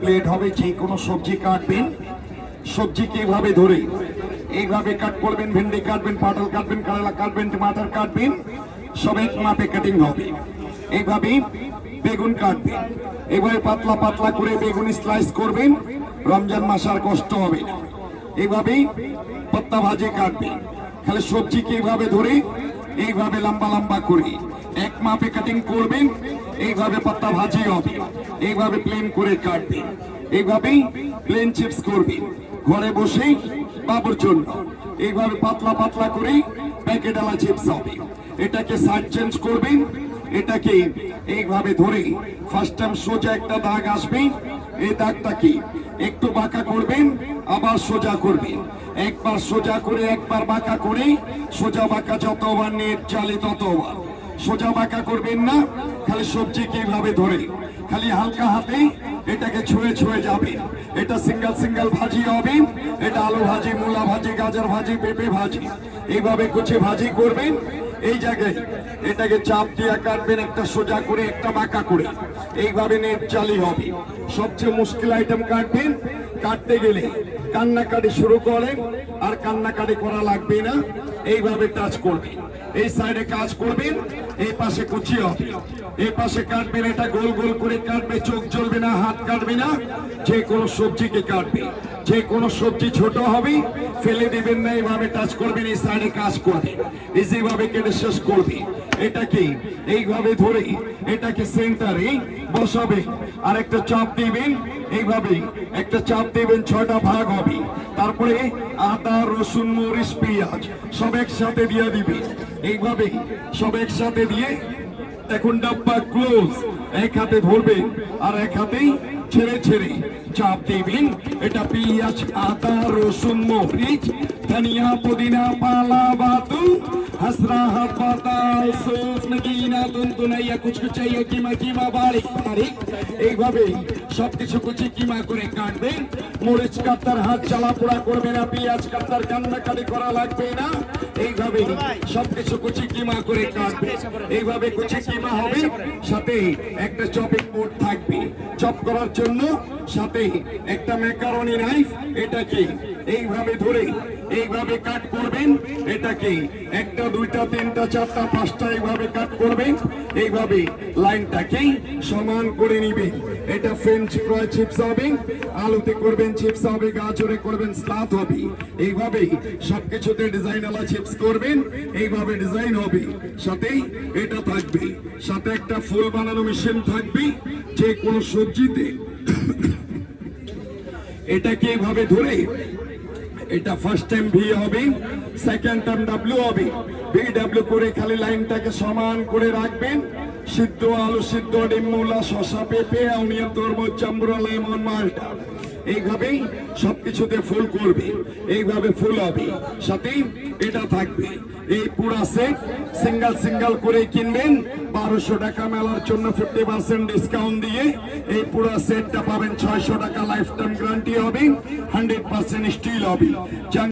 Plate হবে, যে কোনো সবজি কাটবেন। সবজিকে এইভাবে ধরে? এইভাবে কাট করবেন, ভেন্ডি কাটবেন পটল কাটবেন, করলা কাটবেন, টমাটার কাটবেন, সব মাপে কাটিং হবে। এইভাবে বেগুন কাটবেন। এইভাবে পাতলা পাতলা করে বেগুন স্লাইস করবেন, রমজান মাস আর কষ্ট হবে না। এইভাবেই পাত্তা ভাজি কাটবেন। খালি সবজিকে এইভাবে ধরে? এইভাবে লম্বা লম্বা করে। এক মাপে কাটিং করবেন এইভাবে পাত্তা ভাজি হবে এইভাবে প্লেন করে কাটবেন এইভাবেই প্লেন চিপস করবেন ঘরে বসেই বাবুর জন্য। এইভাবে পাতলা পাতলা করে প্যাকেটালা চিপস হবে। এটাকে সাইড চেঞ্জ করবেন এটাকে এইভাবে ধরে ফার্স্ট টাইম সোজা একটা দাগ আসবে। এই দাগটাকে একটু বাঁকা করবেন, আবার সোজা করবেন। একবার সোজা করে, একবার বাঁকা করে, সোজা বাঁকা যতবার নেট চালে ততবার। সোজা বাঁকা করবেন না খালি সবজিকে এইভাবে ধরে? খালি হালকা হাতে এটাকে ছুঁয়ে ছুঁয়ে যাবে। এটা সিঙ্গেল সিঙ্গেল ভাজি হবে। এটা আলু ভাজি, মূলা ভাজি, গাজর ভাজি, পেঁপে ভাজি। এইভাবে কুচে ভাজি করবেন। এই জায়গায় এটাকে চাপ দিয়ে কাটবেন একটা সোজা করে, একটা বাঁকা করে। এইভাবে নেট চালি হবে। সবচেয়ে মুশকিল আইটেম কাটবেন। কাটতে গেলে কান্নাকাটি শুরু করেন। আর কান্নাকাটি করা লাগবে না। এইভাবে টাচ করবেন এই সাইডে কাজ করবেন, এই পাশে কুচি হবে এই পাশে কাটবেন, এটা গোল গোল করে কাটবে, চোখ জ্বলবে না, হাত কাটবে না। যে কোনো সবজিকে কাটবে। যে কোনো সবজি ছোট হবে, ফেলে দিবেন না, এইভাবে টাচ করবেন, এই সাইডে কাজ করবে। যেভাবে কেটে শেষ করবে। এটাকে এইভাবে ধরে, এটাকে সেন্টারে বসাবে। আর একটা চাপ দিবেন, এইভাবে একটা চাপ দিবেন, ছয়টা ভাগ হবে। তারপরে আদা, রসুন, মরিচ, পেঁয়াজ সব একসাথে দিয়ে দিবে এইভাবে সব একসাথে দিয়ে এখন ডাব্বা ক্লোজ এক হাতে ধরবেন আর এক হাতেই ছেড়ে ছেড়ে চাপ দিবেন। এটা পেঁয়াজ, আদা, রসুন, মরিচ, ধনিয়া, পুদিনা পালা বাতু হাসরা হাত সুফ নগিনা তুনতুনাইয়া কুচ কুচ চাইয়ে কিমা কিমা বারিক বারিক এইভাবে সবকিছু কুচি কিমা করে কাটবেন মরিচ কাটার হাত চালা পোড়া করবে না, পেঁয়াজ কাটার কান্নাকাটি করা লাগবে না। এইভাবে সবকিছু কুচি কিমা করে কাটবে এইভাবে কুচি কিমা হবে? সাথে একটা চপিং বোর্ড থাকবে। চপ করার জন্য সাথে একটা ম্যাকারনি নাইফ, এটাকে এইভাবে ধরে এইভাবে কাট করবেন, এটাকে একটা, দুইটা, তিনটা, চারটা, পাঁচটা এইভাবে কাট করবেন। এইভাবে লাইনটাকে সমান করে নিবেন। এটা ফ্রেঞ্চ ফ্রাই চিপস হবে। আলুতে করবেন চিপস হবে, গাজরে করবেন স্লাদ হবে। এইভাবেই সবকিছুতে ডিজাইন আলা চিপস করবেন, এইভাবে ডিজাইন হবে। সাথেই এটা থাকবে। সাথে একটা ফুল বানানো মেশিন থাকবে, যে কোনো সবজিতে। এটাকে এইভাবে ধরে এটা ফার্স্ট টাইম ভি হবে সেকেন্ড টাইম ডাব্লিউ হবে। ভি ডাব্লিউ করে খালি লাইনটাকে সমান করে রাখবেন। সিদ্ধ আলু, সিদ্ধ ডিম, মূলা শশা পেঁপে অনিয়ন তরমুজ চাম্বুরা লেমন, মালটা। এইভাবেই সবকিছুতে ফুল করবে, এইভাবে ফুল হবে। সাথে এটা থাকবে। এই পুরা সেট সিঙ্গেল সিঙ্গেল করে কিনবেন। বারোশো টাকা মেলার জন্য ফিফটি পার্সেন্ট ডিসকাউন্ট দিয়ে এই পুরা সেটটা পাবেন ছয়শো টাকা লাইফ টাইম গ্যারান্টি হবে। হান্ড্রেড পার্সেন্ট স্টিল হবে।